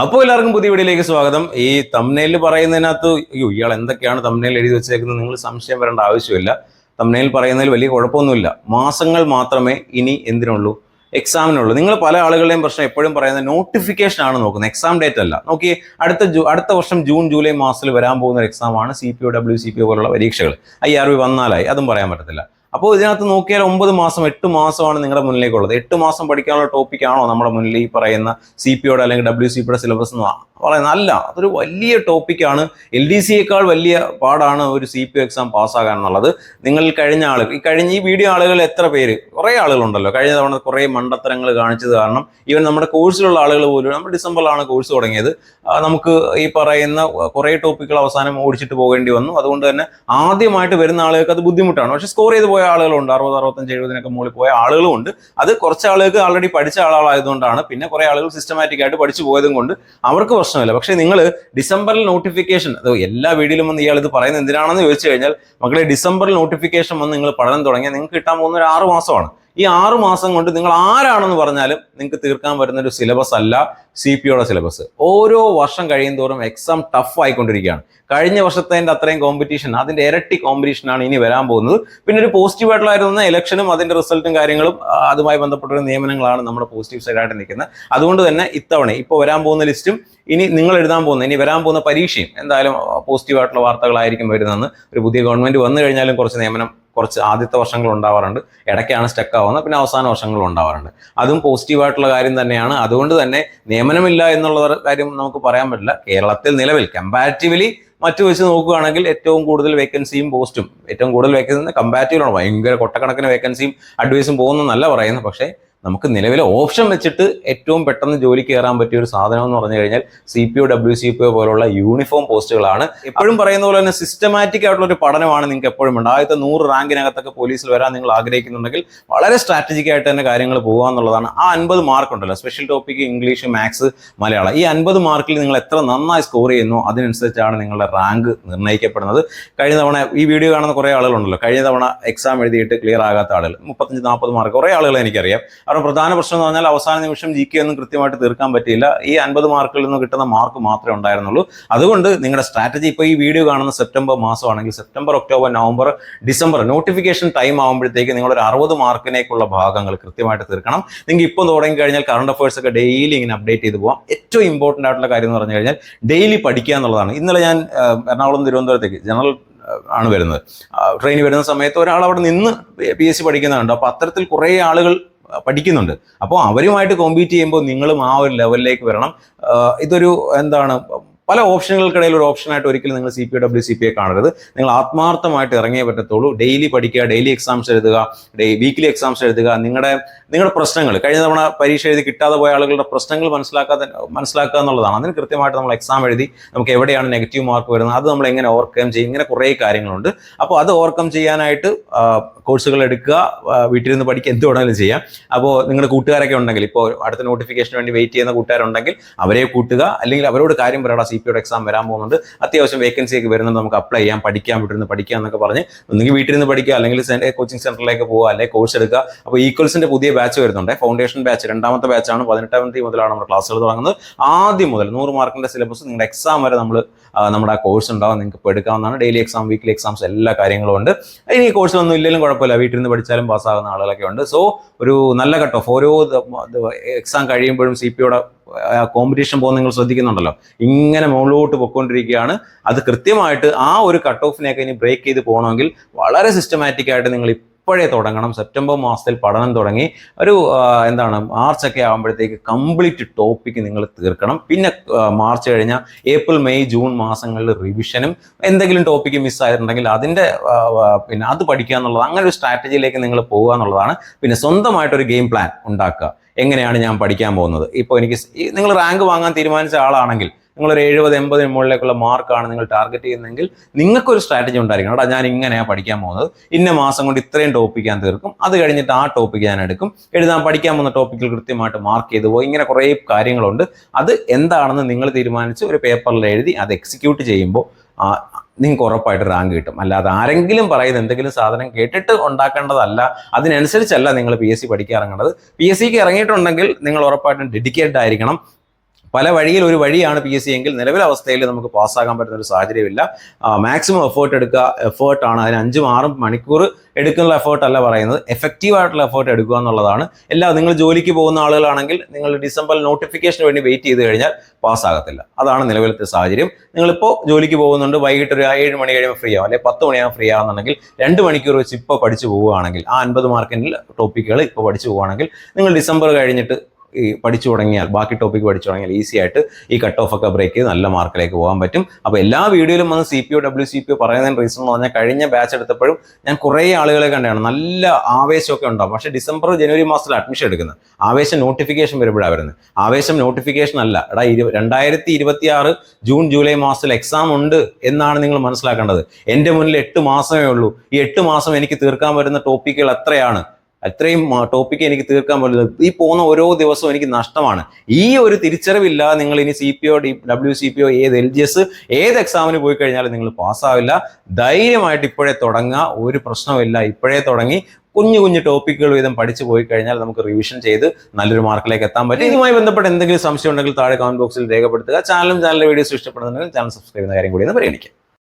അപ്പോൾ എല്ലാവർക്കും പുതിയ വീഡിയോയിലേക്ക് സ്വാഗതം. ഈ തമ്നയിൽ പറയുന്നതിനകത്ത് അയ്യോ ഇയാൾ എന്തൊക്കെയാണ് തമ്നയിൽ എഴുതി വെച്ചേക്കുന്നത് നിങ്ങൾ സംശയം വരേണ്ട ആവശ്യമില്ല. തമ്നയിൽ പറയുന്നതിൽ വലിയ കുഴപ്പമൊന്നുമില്ല. മാസങ്ങൾ മാത്രമേ ഇനി എന്തിനുള്ളൂ? എക്സാമിനുള്ളൂ നിങ്ങൾ പല ആളുകളുടെയും പ്രശ്നം എപ്പോഴും പറയുന്നത് നോട്ടിഫിക്കേഷൻ ആണ് നോക്കുന്നത്. എക്സാം ഡേറ്റ് അല്ല. നോക്കി അടുത്ത അടുത്ത വർഷം ജൂൺ ജൂലൈ മാസത്തിൽ വരാൻ പോകുന്ന ഒരു എക്സാം ആണ് C P O W C P O പോലുള്ള പരീക്ഷകൾ. ഐ ആർ ബി വന്നാലായി. അതും പറയാൻ പറ്റത്തില്ല. അപ്പോൾ ഇതിനകത്ത് നോക്കിയാൽ ഒമ്പത് മാസം എട്ട് മാസമാണ് നിങ്ങളുടെ മുന്നിലേക്കുള്ളത്. എട്ട് മാസം പഠിക്കാനുള്ള ടോപ്പിക്കാണോ നമ്മുടെ മുന്നിൽ ഈ പറയുന്ന സി പി ഒയുടെ അല്ലെങ്കിൽ ഡബ്ല്യു സി പിയുടെ സിലബസ് എന്ന് പറയുന്നത്? അല്ല അതൊരു വലിയ ടോപ്പിക്കാണ് എൽ ഡി സിയേക്കാൾ വലിയ പാടാണ് ഒരു സി പി എക്സാം പാസ്സാകാൻ എന്നുള്ളത്. നിങ്ങൾ കഴിഞ്ഞ ആളുകൾ ഈ കഴിഞ്ഞ ഈ വീഡിയോ ആളുകൾ എത്ര പേര്? കുറേ ആളുകളുണ്ടല്ലോ. കഴിഞ്ഞ തവണ കുറേ മണ്ടത്തരങ്ങൾ കാണിച്ചത് കാരണം ഈവൻ നമ്മുടെ കോഴ്സിലുള്ള ആളുകൾ പോലും നമ്മൾ ഡിസംബറിലാണ് കോഴ്സ് തുടങ്ങിയത്. നമുക്ക് ഈ പറയുന്ന കുറേ ടോപ്പിക്കുകൾ അവസാനം ഓടിച്ചിട്ട് പോകേണ്ടി വന്നു. അതുകൊണ്ട് തന്നെ ആദ്യമായിട്ട് വരുന്ന ആളുകൾക്ക് അത് ബുദ്ധിമുട്ടാണ്. പക്ഷെ സ്കോർ ചെയ്ത് പോയ ആളുകളുണ്ട്. അറുപത് അറുപത്തഞ്ച് എഴുപതിനൊക്കെ മുകളിൽ പോയ ആളുകളും ഉണ്ട്. അത് കുറച്ച് ആളുകൾക്ക് ആൾറെഡി പഠിച്ച ആളുകളായതുകൊണ്ടാണ് പിന്നെ കുറേ ആളുകൾ സിസ്റ്റമാറ്റിക് ആയിട്ട് പഠിച്ചു പോയതും കൊണ്ട് അവർക്ക് പ്രശ്നമില്ല. പക്ഷേ നിങ്ങൾ ഡിസംബറിൽ നോട്ടിഫിക്കേഷൻ അത് എല്ലാ വീഡിയോയിലും വന്ന് ഇയാൾ ഇത് പറയുന്നത് എന്തിനാണെന്ന് ചോദിച്ചു കഴിഞ്ഞാൽ മക്കളെ ഡിസംബറിൽ നോട്ടിഫിക്കേഷൻ വന്ന് നിങ്ങൾ പഠനം തുടങ്ങിയാൽ നിങ്ങൾക്ക് കിട്ടാൻ പോകുന്ന ഒരു ആറ് മാസമാണ്. ഈ ആറു മാസം കൊണ്ട് നിങ്ങൾ ആരാണെന്ന് പറഞ്ഞാലും നിങ്ങൾക്ക് തീർക്കാൻ പറ്റുന്ന ഒരു സിലബസ് അല്ല സി പി ഒയുടെ സിലബസ് ഓരോ വർഷം കഴിയും തോറും എക്സാം ടഫ് ആയിക്കൊണ്ടിരിക്കുകയാണ്. കഴിഞ്ഞ വർഷത്തെ അത്രയും കോമ്പറ്റീഷൻ അതിന്റെ ഇരട്ടി കോമ്പറ്റീഷനാണ് ഇനി വരാൻ പോകുന്നത്. പിന്നെ ഒരു പോസിറ്റീവ് ആയിട്ടുള്ള ഇലക്ഷനും അതിന്റെ റിസൾട്ടും കാര്യങ്ങളും അതുമായി ബന്ധപ്പെട്ട ഒരു നിയമനങ്ങളാണ് നമ്മുടെ പോസിറ്റീവ് സൈഡായിട്ട് നിൽക്കുന്നത്. അതുകൊണ്ട് തന്നെ ഇത്തവണ ഇപ്പോൾ വരാൻ പോകുന്ന ലിസ്റ്റും ഇനി നിങ്ങൾ എഴുതാൻ പോകുന്ന ഇനി വരാൻ പോകുന്ന പരീക്ഷയും എന്തായാലും പോസിറ്റീവ് ആയിട്ടുള്ള വാർത്തകളായിരിക്കും വരുന്നതെന്ന് ഒരു പുതിയ ഗവൺമെന്റ് വന്നു കഴിഞ്ഞാലും കുറച്ച് നിയമനം കുറച്ച് ആദ്യത്തെ വർഷങ്ങൾ ഉണ്ടാവാറുണ്ട്. ഇടയ്ക്കാണ് സ്റ്റക്ക് ആവുന്നത്. പിന്നെ അവസാന വർഷങ്ങൾ ഉണ്ടാവാറുണ്ട്. അതും പോസിറ്റീവായിട്ടുള്ള കാര്യം തന്നെയാണ്. അതുകൊണ്ട് തന്നെ നിയമനമില്ല എന്നുള്ള കാര്യം നമുക്ക് പറയാൻ പറ്റില്ല. കേരളത്തിൽ നിലവിൽ കമ്പാരിറ്റീവ്ലി മറ്റു വെച്ച് നോക്കുകയാണെങ്കിൽ ഏറ്റവും കൂടുതൽ വേക്കൻസിയും പോസ്റ്റും ഏറ്റവും കൂടുതൽ വേക്കൻസി കമ്പാരിറ്റീവിലാണ് ഭയങ്കര കൊട്ടക്കണക്കിന് വേക്കൻസിയും അഡ്വൈസും പോകുന്നതല്ല പറയുന്നത്. പക്ഷേ നമുക്ക് നിലവിലെ ഓപ്ഷൻ വെച്ചിട്ട് ഏറ്റവും പെട്ടെന്ന് ജോലി കയറാൻ പറ്റിയ ഒരു സാധനം എന്ന് പറഞ്ഞു കഴിഞ്ഞാൽ C P O W C P O പോലുള്ള യൂണിഫോം പോസ്റ്റുകളാണ് എപ്പോഴും പറയുന്ന പോലെ തന്നെ സിസ്റ്റമാറ്റിക് ആയിട്ടുള്ള ഒരു പഠനമാണ് നിങ്ങൾക്ക് എപ്പോഴും ഉണ്ട്. ആദ്യത്തെ നൂറ് റാങ്കിനകത്തൊക്കെ പോലീസിൽ വരാൻ നിങ്ങൾ ആഗ്രഹിക്കുന്നുണ്ടെങ്കിൽ വളരെ സ്ട്രാറ്റജിക് ആയിട്ട് തന്നെ കാര്യങ്ങൾ പോകുക എന്നുള്ളതാണ്. ആ അൻപത് മാർക്ക് ഉണ്ടല്ലോ. Special topic English maths Malayalam. ഈ അൻപത് മാർക്കിൽ നിങ്ങൾ എത്ര നന്നായി സ്കോർ ചെയ്യുന്നു അതിനനുസരിച്ചാണ് നിങ്ങളുടെ റാങ്ക് നിർണയിക്കപ്പെടുന്നത്. കഴിഞ്ഞ തവണ ഈ വീഡിയോ കാണുന്ന കുറേ ആളുകളുണ്ടല്ലോ. കഴിഞ്ഞ തവണ എക്സാം എഴുതിയിട്ട് ക്ലിയർ ആകാത്ത ആളുകൾ. മുപ്പത്തഞ്ച് നാൽപ്പത് മാർക്ക് കുറേ ആളുകൾ എനിക്കറിയാം. കാരണം പ്രധാന പ്രശ്നം എന്ന് പറഞ്ഞാൽ അവസാന നിമിഷം ജി കെ ഒന്നും കൃത്യമായിട്ട് തീർക്കാൻ പറ്റിയില്ല. ഈ അൻപത് മാർക്കിൽ നിന്ന് കിട്ടുന്ന മാർക്ക് മാത്രമേ ഉണ്ടായിരുന്നുള്ളൂ. അതുകൊണ്ട് നിങ്ങളുടെ സ്ട്രാറ്റജി ഇപ്പോൾ ഈ വീഡിയോ കാണുന്ന September മാസമാണെങ്കിൽ September October November December notification time ആകുമ്പോഴത്തേക്ക് നിങ്ങളൊരു അറുപത് മാർക്കിനേക്കുള്ള ഭാഗങ്ങൾ കൃത്യമായിട്ട് തീർക്കണം. നിങ്ങൾ ഇപ്പോൾ തുടങ്ങി കഴിഞ്ഞാൽ കറണ്ട് അഫയേഴ്സ് ഒക്കെ ഡെയിലി ഇങ്ങനെ അപ്ഡേറ്റ് ചെയ്ത് പോകാം ഏറ്റവും ഇമ്പോർട്ടന്റ് ആയിട്ടുള്ള കാര്യം എന്ന് പറഞ്ഞു കഴിഞ്ഞാൽ ഡെയിലി പഠിക്കുക എന്നുള്ളതാണ്. ഇന്നലെ ഞാൻ എറണാകുളം തിരുവനന്തപുരത്തേക്ക് ജനറൽ ആണ് വരുന്നത്. ട്രെയിനിൽ വരുന്ന സമയത്ത് ഒരാൾ അവിടെ നിന്ന് പി എസ് സി പഠിക്കുന്നുണ്ട് അപ്പോൾ അത്തരത്തിൽ കുറേ ആളുകൾ പഠിക്കുന്നുണ്ട്. അപ്പോൾ അവരുമായിട്ട് കോമ്പീറ്റ് ചെയ്യുമ്പോൾ നിങ്ങളും ആ ഒരു ലെവലിലേക്ക് വരണം. ഇതൊരു എന്താണ് പല ഓപ്ഷനുകൾക്കിടയിൽ ഒരു ഓപ്ഷനായിട്ട് ഒരിക്കലും നിങ്ങൾ C P W C P I കാണരുത്. നിങ്ങൾ ആത്മാർത്ഥമായിട്ട് ഇറങ്ങിയേ പറ്റത്തുള്ളൂ. ഡെയിലി പഠിക്കുക ഡെയിലി എക്സാംസ് എഴുതുക വീക്കിലി എക്സാംസ് എഴുതുക. നിങ്ങളുടെ നിങ്ങളുടെ പ്രശ്നങ്ങൾ കഴിഞ്ഞ തവണ പരീക്ഷ എഴുതി കിട്ടാതെ പോയ ആളുകളുടെ പ്രശ്നങ്ങൾ മനസ്സിലാക്കാതെ മനസ്സിലാക്കുക എന്നുള്ളതാണ്. അതിന് കൃത്യമായിട്ട് നമ്മൾ എക്സാം എഴുതി നമുക്ക് എവിടെയാണ് നെഗറ്റീവ് മാർക്ക് വരുന്നത് അത് നമ്മൾ എങ്ങനെ ഓവർകം ചെയ്യും ഇങ്ങനെ കുറേ കാര്യങ്ങളുണ്ട്. അപ്പോൾ അത് ഓവർകം ചെയ്യാനായിട്ട് കോഴ്സുകൾ എടുക്കുക വീട്ടിലിരുന്ന് പഠിക്കുക എന്ത് വേണമെങ്കിലും ചെയ്യാം. അപ്പോൾ നിങ്ങളുടെ കൂട്ടുകാരൊക്കെ ഉണ്ടെങ്കിൽ ഇപ്പോൾ അടുത്ത നോട്ടിഫിക്കേഷന് വേണ്ടി വെയിറ്റ് ചെയ്യുന്ന കൂട്ടുകാരുണ്ടെങ്കിൽ അവരെ കൂട്ടുക അല്ലെങ്കിൽ അവരോട് കാര്യം പറയണം. സി പി യുടെ എക്സാം വരാൻ പോകുന്നുണ്ട്. അത്യാവശ്യം വേക്കൻസി ഒക്കെ വരുന്നുണ്ട്. നമുക്ക് അപ്ലൈ ചെയ്യാം പഠിക്കാൻ വീട്ടിലിരുന്ന് പഠിക്കാം എന്നൊക്കെ പറഞ്ഞ് വീട്ടിൽ നിന്ന് പഠിക്കുക അല്ലെങ്കിൽ കോച്ചിങ് സെന്ററിലേക്ക് പോകുക അല്ലെങ്കിൽ കോഴ്സ് എടുക്കുക. അപ്പോൾ ഈക്വൽസിന്റെ പുതിയ ബാച്ച് വരുന്നുണ്ട്. ഫൗണ്ടേഷൻ ബാച്ച് രണ്ടാമത്തെ ബാച്ചാണ് പതിനെട്ടാം തീയതി മുതലാണ് നമ്മുടെ ക്ലാസ്സുകൾ തുടങ്ങുന്നത്. ആദ്യം മുതൽ നൂറ് മാർക്കിന്റെ സിലബസ് നിങ്ങളുടെ എക്സാം വരെ നമ്മൾ നമ്മുടെ ആ കോഴ്സ് ഉണ്ടാവും. നിങ്ങൾക്ക് ഇപ്പോൾ എടുക്കാവുന്നതാണ്. ഡെയിലി എക്സാം വീക്കിലി എക്സാംസ് എല്ലാ കാര്യങ്ങളും ഉണ്ട്. ഇനി ഈ കോഴ്സ് ഒന്നും ഇല്ലെങ്കിലും കുഴപ്പമില്ല. വീട്ടിൽ നിന്ന് പഠിച്ചാലും പാസ്സാകുന്ന ആളുകളൊക്കെ ഉണ്ട്. സോ ഒരു നല്ല ഓഫ് ഓരോ എക്സാം കഴിയുമ്പോഴും സി പി യുടെ കോമ്പറ്റീഷൻ പോകുന്ന നിങ്ങൾ ശ്രദ്ധിക്കുന്നുണ്ടല്ലോ. ഇങ്ങനെ മുകളിലോട്ട് പൊയ്ക്കൊണ്ടിരിക്കുകയാണ്. അത് കൃത്യമായിട്ട് ആ ഒരു കട്ട് ഓഫിനെയൊക്കെ ഇനി ബ്രേക്ക് ചെയ്ത് പോകണമെങ്കിൽ വളരെ സിസ്റ്റമാറ്റിക് ആയിട്ട് നിങ്ങൾ ഇപ്പോഴേ തുടങ്ങണം. സെപ്റ്റംബർ മാസത്തിൽ പഠനം തുടങ്ങി ഒരു എന്താണ് മാർച്ച് ഒക്കെ ആകുമ്പോഴത്തേക്ക് കംപ്ലീറ്റ് ടോപ്പിക്ക് നിങ്ങൾ തീർക്കണം. പിന്നെ മാർച്ച് കഴിഞ്ഞാൽ ഏപ്രിൽ മെയ് ജൂൺ മാസങ്ങളിൽ റിവിഷനും എന്തെങ്കിലും ടോപ്പിക്ക് മിസ്സായിട്ടുണ്ടെങ്കിൽ അതിന്റെ പിന്നെ അത് പഠിക്കുക എന്നുള്ളത് അങ്ങനെ ഒരു സ്ട്രാറ്റജിയിലേക്ക് നിങ്ങൾ പോകുക എന്നുള്ളതാണ്. പിന്നെ സ്വന്തമായിട്ടൊരു ഗെയിം പ്ലാൻ ഉണ്ടാക്കുക. എങ്ങനെയാണ് ഞാൻ പഠിക്കാൻ പോകുന്നത്? ഇപ്പോൾ എനിക്ക് നിങ്ങൾ റാങ്ക് വാങ്ങാൻ തീരുമാനിച്ച ആളാണെങ്കിൽ നിങ്ങളൊരു എഴുപത് എൺപതിന് മുകളിലേക്കുള്ള മാർക്കാണ് നിങ്ങൾ ടാർഗറ്റ് ചെയ്യുന്നതെങ്കിൽ നിങ്ങൾക്കൊരു സ്ട്രാറ്റജി ഉണ്ടായിരിക്കണം. എടാ ഞാൻ ഇങ്ങനെയാണ് പഠിക്കാൻ പോകുന്നത്. ഇന്ന മാസം കൊണ്ട് ഇത്രയും ടോപ്പിക് ഞാൻ തീർക്കും. അത് കഴിഞ്ഞിട്ട് ആ ടോപ്പിക് ഞാൻ എടുക്കും. എഴുതാൻ പഠിക്കാൻ പോകുന്ന ടോപ്പിക്കിൽ കൃത്യമായിട്ട് മാർക്ക് ചെയ്തു പോകും ഇങ്ങനെ കുറേ കാര്യങ്ങളുണ്ട്. അത് എന്താണെന്ന് നിങ്ങൾ തീരുമാനിച്ച് ഒരു പേപ്പറിൽ എഴുതി അത് എക്സിക്യൂട്ട് ചെയ്യുമ്പോൾ നിങ്ങൾക്ക് ഉറപ്പായിട്ട് റാങ്ക് കിട്ടും. അല്ലാതെ ആരെങ്കിലും പറയുന്ന എന്തെങ്കിലും സാധനം കേട്ടിട്ട് ഉണ്ടാക്കേണ്ടതല്ല. അതിനനുസരിച്ചല്ല നിങ്ങൾ പി എസ് സി പഠിക്കാൻ ഇറങ്ങേണ്ടത് പി എസ് സിക്ക് ഇറങ്ങിയിട്ടുണ്ടെങ്കിൽ നിങ്ങൾ ഉറപ്പായിട്ടും ഡെഡിക്കേറ്റഡ് ആയിരിക്കണം. പല വഴിയിൽ ഒരു വഴിയാണ് പി എസ് സി എങ്കിൽ നിലവിലെ അവസ്ഥയിൽ നമുക്ക് പാസ്സാകാൻ പറ്റുന്ന ഒരു സാഹചര്യമില്ല. മാക്സിമം എഫേർട്ട് എടുക്കുക എഫേർട്ടാണ് അതിന് അഞ്ചും ആറും മണിക്കൂർ എടുക്കുന്ന എഫേർട്ട് അല്ല പറയുന്നത്. എഫക്റ്റീവ് ആയിട്ടുള്ള എഫേർട്ട് എടുക്കുക എന്നുള്ളതാണ്. എല്ലാ നിങ്ങൾ ജോലിക്ക് പോകുന്ന ആളുകളാണെങ്കിൽ നിങ്ങൾ ഡിസംബർ നോട്ടിഫിക്കേഷന് വേണ്ടി വെയിറ്റ് ചെയ്ത് കഴിഞ്ഞാൽ പാസ്സാകത്തില്ല അതാണ് നിലവിലത്തെ സാഹചര്യം. നിങ്ങളിപ്പോൾ ജോലിക്ക് പോകുന്നുണ്ട് വൈകിട്ട് ഒരു ഏഴ് മണി കഴിയുമ്പോൾ ഫ്രീ ആവും. അല്ലെങ്കിൽ പത്ത് മണിയാകുമ്പോൾ ഫ്രീ ആവുന്നുണ്ടെങ്കിൽ രണ്ട് മണിക്കൂർ വെച്ച് ഇപ്പോൾ പഠിച്ചു പോവുകയാണെങ്കിൽ ആ അൻപത് മാർക്കിന്റെ ടോപ്പിക്കുകൾ ഇപ്പോൾ പഠിച്ചു പോവുകയാണെങ്കിൽ നിങ്ങൾ ഡിസംബർ കഴിഞ്ഞിട്ട് ഈ പഠിച്ചു തുടങ്ങിയാൽ ബാക്കി ടോപ്പിക് പഠിച്ചു തുടങ്ങിയാൽ ഈസി ആയിട്ട് ഈ കട്ട് ഓഫ് ഒക്കെ ബ്രേക്ക് ചെയ്ത് നല്ല മാർക്കിലേക്ക് പോകാൻ പറ്റും. അപ്പോൾ എല്ലാ വീഡിയോയിലും വന്ന് C P O W C P O പറയുന്നതിന് റീസൺ എന്ന് പറഞ്ഞാൽ കഴിഞ്ഞ ബാച്ച് എടുത്തപ്പോഴും ഞാൻ കുറേ ആളുകളെ കണ്ടാണ് നല്ല ആവേശമൊക്കെ ഉണ്ടാവും. പക്ഷേ ഡിസംബർ ജനുവരി മാസത്തിൽ അഡ്മിഷൻ എടുക്കുന്നത്. ആവേശം നോട്ടിഫിക്കേഷൻ വരുമ്പോഴാണ് വരുന്നത്. ആവേശം നോട്ടിഫിക്കേഷൻ അല്ല. എടാ ഇരു രണ്ടായിരത്തി ഇരുപത്തി ആറ് ജൂൺ ജൂലൈ മാസത്തിൽ എക്സാം ഉണ്ട് എന്നാണ് നിങ്ങൾ മനസ്സിലാക്കേണ്ടത്. എന്റെ മുന്നിൽ എട്ട് മാസമേ ഉള്ളൂ. ഈ എട്ട് മാസം എനിക്ക് തീർക്കാൻ വരുന്ന ടോപ്പിക്കുകൾ എത്രയാണ്? അത്രയും ടോപ്പിക്ക് എനിക്ക് തീർക്കാൻ പറ്റില്ല. ഈ പോകുന്ന ഓരോ ദിവസവും എനിക്ക് നഷ്ടമാണ്. ഈ ഒരു തിരിച്ചറിവില്ലാതെ നിങ്ങൾ ഇനി C P O D W C P O ഏത് എൽ ജി എസ് ഏത് എക്സാമിന് പോയി കഴിഞ്ഞാലും നിങ്ങൾ പാസ്സാവില്ല ധൈര്യമായിട്ട് ഇപ്പോഴേ തുടങ്ങുക ഒരു പ്രശ്നമില്ല ഇപ്പോഴേ തുടങ്ങി. കുഞ്ഞു കുഞ്ഞു ടോപ്പിക്കുകൾ വീതം പഠിച്ചു പോയി കഴിഞ്ഞാൽ നമുക്ക് റിവിഷൻ ചെയ്ത് നല്ലൊരു മാർക്കിലേക്ക് എത്താൻ പറ്റും. ഇതുമായി ബന്ധപ്പെട്ട് എന്തെങ്കിലും സംശയം ഉണ്ടെങ്കിൽ താഴെ കമന്റ് ബോക്സിൽ രേഖപ്പെടുത്തുക. ചാനലും ചാനലിലെ വീഡിയോസ് ഇഷ്ടപ്പെടുന്നുണ്ടെങ്കിൽ ചാനൽ സബ്സ്ക്രൈബ് ചെയ്യുന്ന കാര്യം കൂടി ഒന്ന് പരിഗണിക്കുക.